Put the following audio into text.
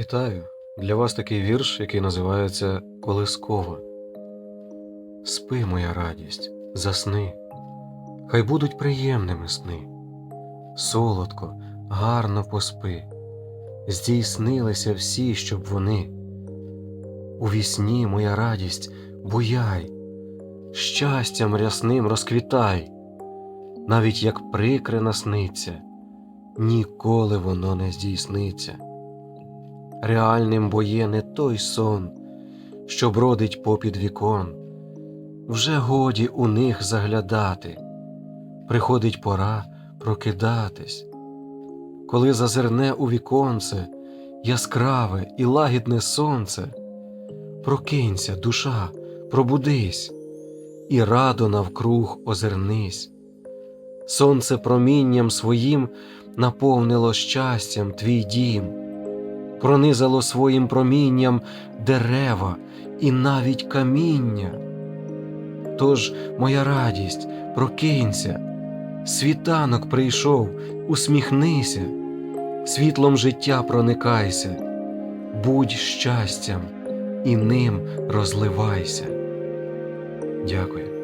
Вітаю! Для вас такий вірш, який називається Колискова. Спи, моя радість, засни, хай будуть приємними сни. Солодко, гарно поспи, здійснилися всі, щоб вони. У вісні, моя радість, буяй, щастям рясним розквітай, навіть як прикре насниться, ніколи воно не здійсниться. Реальним бо є не той сон, що бродить попід вікон. Вже годі у них заглядати, приходить пора прокидатись. Коли зазирне у віконце яскраве і лагідне сонце, прокинься, душа, пробудись, і радо навкруг озирнись. Сонце промінням своїм наповнило щастям твій дім пронизало своїм промінням дерева і навіть каміння. Тож, моя радість, прокинься, світанок прийшов, усміхнися, світлом життя проникайся, будь щастям і ним розливайся. Дякую.